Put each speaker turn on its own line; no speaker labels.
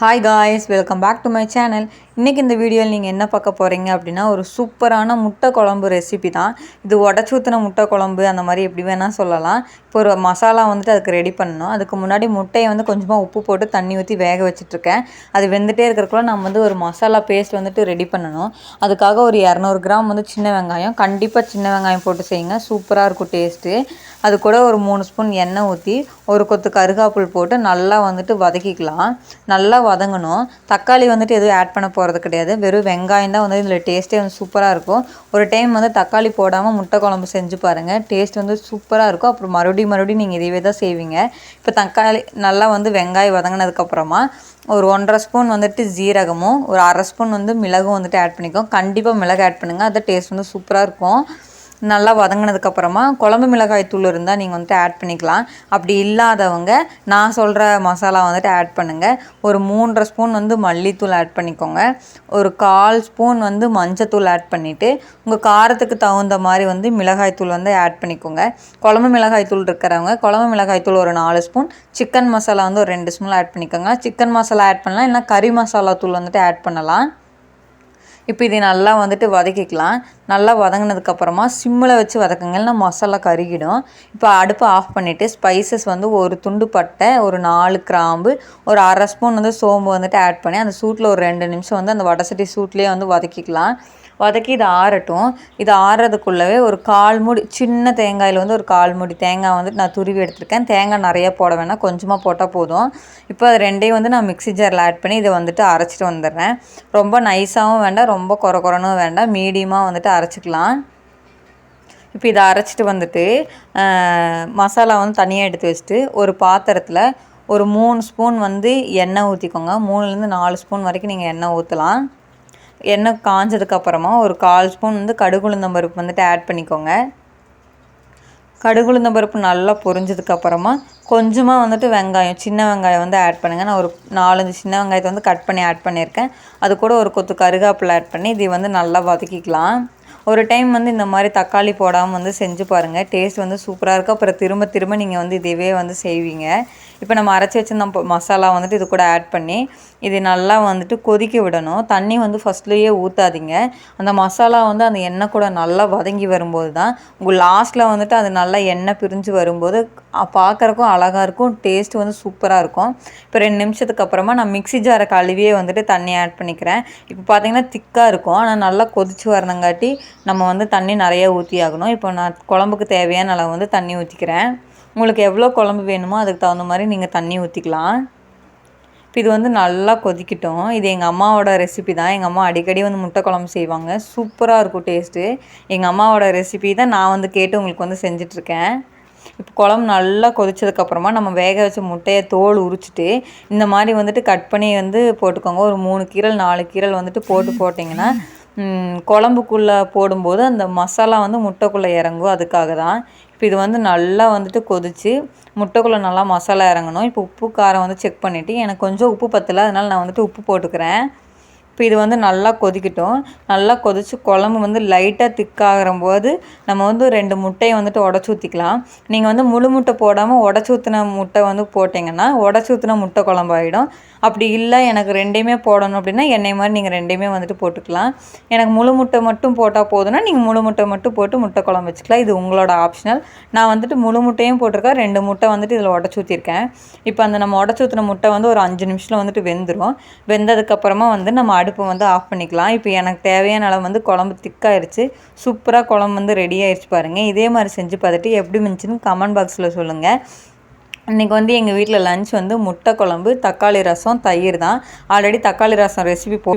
hi guys welcome back to my channel இன்றைக்கி இந்த வீடியோவில் நீங்கள் என்ன பார்க்க போகிறீங்க அப்படின்னா ஒரு சூப்பரான முட்டை குழம்பு ரெசிபி தான். இது உடச்சி ஊற்றின முட்டை குழம்பு அந்த மாதிரி எப்படி வேணால் சொல்லலாம். இப்போ ஒரு மசாலா வந்துட்டு அதுக்கு ரெடி பண்ணணும். அதுக்கு முன்னாடி முட்டையை வந்து கொஞ்சமாக உப்பு போட்டு தண்ணி ஊற்றி வேக வச்சுட்ருக்கேன் அது வெந்துகிட்டே இருக்கிறக்குள்ள நம்ம வந்து ஒரு மசாலா பேஸ்ட் வந்துட்டு ரெடி பண்ணணும். அதுக்காக ஒரு இரநூறு கிராம் வந்து சின்ன வெங்காயம் கண்டிப்பாக சின்ன வெங்காயம் போட்டு செய்யுங்க. சூப்பராக இருக்கும் டேஸ்ட்டு அது கூட ஒரு மூணு ஸ்பூன் எண்ணெய் ஊற்றி ஒரு கொத்து கருகாப்புள் போட்டு நல்லா வந்துட்டு வதக்கிக்கலாம். நல்லா வதங்கணும். தக்காளி வந்துட்டு எதுவும் ஆட் பண்ண போகிறது கிடையாது. வெறும் வெங்காயம் தான் வந்து இதில் டேஸ்ட்டே வந்து சூப்பராக இருக்கும். ஒரு டைம் வந்து தக்காளி போடாமல் முட்டை குழம்பு செஞ்சு பாருங்கள் டேஸ்ட் வந்து சூப்பராக இருக்கும். அப்புறம் மறுபடியும் மறுபடியும் நீங்கள் இதுவே தான் செய்வீங்க. இப்போ தக்காளி நல்லா வந்து வெங்காயம் வதங்கினதுக்கப்புறமா ஒரு ஒன்றரை ஸ்பூன் வந்துட்டு ஜீரகமும் ஒரு அரை ஸ்பூன் வந்து மிளகும் வந்துட்டு ஆட் பண்ணிக்கோ கண்டிப்பாக மிளகு ஆட் பண்ணுங்கள் அது டேஸ்ட் வந்து சூப்பராக இருக்கும். நல்லா வதங்கினதுக்கப்புறமா குழம்பு மிளகாய் தூள் இருந்தால் நீங்கள் வந்துட்டு ஆட் பண்ணிக்கலாம். அப்படி இல்லாதவங்க நான் சொல்கிற மசாலா வந்துட்டு ஆட் பண்ணுங்கள் ஒரு மூன்றரை ஸ்பூன் வந்து மல்லித்தூள் ஆட் பண்ணிக்கோங்க. ஒரு கால் ஸ்பூன் வந்து மஞ்சத்தூள் ஆட் பண்ணிவிட்டு உங்கள் காரத்துக்கு தகுந்த மாதிரி வந்து மிளகாய் தூள் வந்து ஆட் பண்ணிக்கோங்க. குழம்பு மிளகாய் தூள் இருக்கிறவங்க குழம்பு மிளகாய் தூள் ஒரு நாலு ஸ்பூன் சிக்கன் மசாலா வந்து ஒரு ரெண்டு ஸ்பூன் ஆட் பண்ணிக்கோங்க. சிக்கன் மசாலா ஆட் பண்ணலாம் இல்லைனா கறி மசாலா தூள் வந்துட்டு ஆட் பண்ணலாம். இப்போ இதை நல்லா வந்துட்டு வதக்கிக்கலாம். நல்லா வதங்கினதுக்கப்புறமா சிம்மில் வச்சு வதக்குங்கன்னா மசாலா கருகிடும். இப்போ அடுப்பை ஆஃப் பண்ணிவிட்டு ஸ்பைசஸ் வந்து ஒரு துண்டு பட்டை ஒரு நாலு கிராம்பு ஒரு அரை ஸ்பூன் வந்து சோம்பு வந்துட்டு ஆட் பண்ணி அந்த சூட்டில் ஒரு ரெண்டு நிமிஷம் வந்து அந்த வடசட்டி சூட்லேயே வந்து வதக்கிக்கலாம். வதக்கி இதை ஆறட்டும். இது ஆறுறதுக்குள்ளவே ஒரு கால் மூடி சின்ன தேங்காயில் வந்து ஒரு கால் மூடி தேங்காய் வந்துட்டு நான் துருவி எடுத்திருக்கேன். தேங்காய் நிறையா போட வேணாம் கொஞ்சமாக போட்டால் போதும். இப்போ அது ரெண்டையும் வந்து நான் மிக்ஸி ஜாரில் ஆட் பண்ணி இதை வந்துட்டு அரைச்சிட்டு வந்துடுறேன். ரொம்ப நைஸாகவும் வேண்டாம் ரொம்ப குறை குறைனும் வேண்டாம் மீடியமாக வந்துட்டு அரைச்சிக்கலாம். இப்போ இதை அரைச்சிட்டு வந்துட்டு மசாலா வந்து தனியாக எடுத்து வச்சுட்டு ஒரு பாத்திரத்தில் ஒரு மூணு ஸ்பூன் வந்து எண்ணெய் ஊற்றிக்கோங்க மூணுலேருந்து நாலு ஸ்பூன் வரைக்கும் நீங்கள் எண்ணெய் ஊற்றலாம் எண்ணெய் காஞ்சதுக்கப்புறமா ஒரு கால் ஸ்பூன் வந்து கடுகுளுந்தம் பருப்பு வந்துட்டு ஆட் பண்ணிக்கோங்க. கடுகுளுந்தம் பருப்பு நல்லா பொரிஞ்சதுக்கப்புறமா கொஞ்சமாக வந்துட்டு வெங்காயம் சின்ன வெங்காயம் வந்து ஆட் பண்ணுங்கள் நான் ஒரு நாலஞ்சு சின்ன வெங்காயத்தை வந்து கட் பண்ணி ஆட் பண்ணியிருக்கேன். அது கூட ஒரு கொத்து கருகாப்பில் ஆட் பண்ணி இதை வந்து நல்லா வதக்கிக்கலாம். ஒரு டைம் வந்து இந்த மாதிரி தக்காளி போடாமல் வந்து செஞ்சு பாருங்கள் டேஸ்ட் வந்து சூப்பராக இருக்கும் அப்புறம் திரும்ப திரும்ப நீங்கள் வந்து இதுவே வந்து செய்வீங்க. இப்போ நம்ம அரைச்சி வச்சிருந்த மசாலா வந்துட்டு இது கூட ஆட் பண்ணி இது நல்லா வந்துட்டு கொதிக்க விடணும். தண்ணி வந்து ஃபஸ்ட்லேயே ஊற்றாதீங்க அந்த மசாலா வந்து அந்த எண்ணெய் கூட நல்லா வதங்கி வரும்போது தான் உங்கள் லாஸ்ட்டில் வந்துட்டு அது நல்லா எண்ணெய் பிரிஞ்சு வரும்போது பார்க்குறக்கும் அழகாக இருக்கும். டேஸ்ட் வந்து சூப்பராக இருக்கும். இப்போ ரெண்டு நிமிஷத்துக்கு அப்புறமா நான் மிக்சி ஜாரை கழுவியே வந்துட்டு தண்ணி ஆட் பண்ணிக்கிறேன். இப்போ பார்த்தீங்கன்னா திக்காக இருக்கும். ஆனால் நல்லா கொதிச்சு வரணுங்காட்டி நம்ம வந்து தண்ணி நிறைய ஊற்றி ஆகணும். இப்போ நான் குழம்புக்கு தேவையான அளவு வந்து தண்ணி ஊற்றிக்கிறேன் உங்களுக்கு எவ்வளோ குழம்பு வேணுமோ அதுக்கு தகுந்த மாதிரி நீங்கள் தண்ணி ஊற்றிக்கலாம் இப்போ இது வந்து நல்லா கொதிக்கட்டும். இது எங்கள் அம்மாவோட ரெசிபி தான். எங்கள் அம்மா அடிக்கடி வந்து முட்டை குழம்பு செய்வாங்க. சூப்பராக இருக்கும் டேஸ்ட்டு எங்கள் அம்மாவோட ரெசிபி தான் நான் வந்து கேட்டு உங்களுக்கு வந்து செஞ்சிட்ருக்கேன். இப்போ குழம்பு நல்லா கொதிச்சதுக்கப்புறமா நம்ம வேக வச்ச முட்டையை தோல் உரிச்சிட்டு இந்த மாதிரி வந்துட்டு கட் பண்ணி வந்து போட்டுக்கோங்க. ஒரு மூணு கீரல் நாலு கீரல் வந்துட்டு போட்டு போட்டிங்கன்னா குழம்புக்குள்ளே போடும்போது அந்த மசாலா வந்து முட்டைக்குள்ளே இறங்கும். அதுக்காக தான் இப்போ இது வந்து நல்லா வந்துட்டு கொதித்து முட்டைக்குள்ளே நல்லா மசாலா இறங்கணும். இப்போ உப்பு காரம் வந்து செக் பண்ணிவிட்டு எனக்கு கொஞ்சம் உப்பு பத்தலை அதனால் நான் வந்துட்டு உப்பு போட்டுக்கிறேன். இப்போ இது வந்து நல்லா கொதிக்கட்டும். நல்லா கொதித்து குழம்பு வந்து லைட்டாக திக்காகிற போது நம்ம வந்து ரெண்டு முட்டையை வந்துட்டு உடச்சி ஊற்றிக்கலாம் நீங்கள் வந்து முழு முட்டை போடாமல் உடச்சி ஊற்றின முட்டை வந்து போட்டிங்கன்னா உடச்சி ஊற்றின முட்டை குழம்பாயிடும். அப்படி இல்லை எனக்கு ரெண்டையுமே போடணும் அப்படின்னா எண்ணெய் மாதிரி நீங்கள் ரெண்டையுமே வந்துட்டு போட்டுக்கலாம். எனக்கு முழு முட்டை மட்டும் போட்டால் போதும்னா நீங்கள் முழு முட்டை மட்டும் போட்டு முட்டை குழம்பு வச்சுக்கலாம். இது உங்களோட ஆப்ஷனல் நான் வந்துட்டு முழு முட்டையும் போட்டிருக்கேன். ரெண்டு முட்டை வந்துட்டு இதில் உடச்சி ஊற்றிருக்கேன் இப்போ அந்த நம்ம உடச்சி ஊற்றின முட்டை வந்து ஒரு அஞ்சு நிமிஷத்தில் வந்துட்டு வெந்துடும் வெந்ததுக்கப்புறமா வந்து நம்ம அடுப்பை வந்து ஆஃப் பண்ணிக்கலாம். இப்போ எனக்கு தேவையான அளவு வந்து குழம்பு திக்காயிருச்சு. சூப்பராக குழம்பு வந்து ரெடி ஆயிடுச்சு பாருங்கள் இதே மாதிரி செஞ்சு பார்த்துட்டு எப்படி இருந்துச்சுன்னு கமெண்ட் பாக்ஸில் சொல்லுங்கள் இன்றைக்கி வந்து எங்கள் வீட்டில் லஞ்ச் வந்து முட்டை குழம்பு தக்காளி ரசம் தயிர் தான். ஆல்ரெடி தக்காளி ரசம் ரெசிபி போ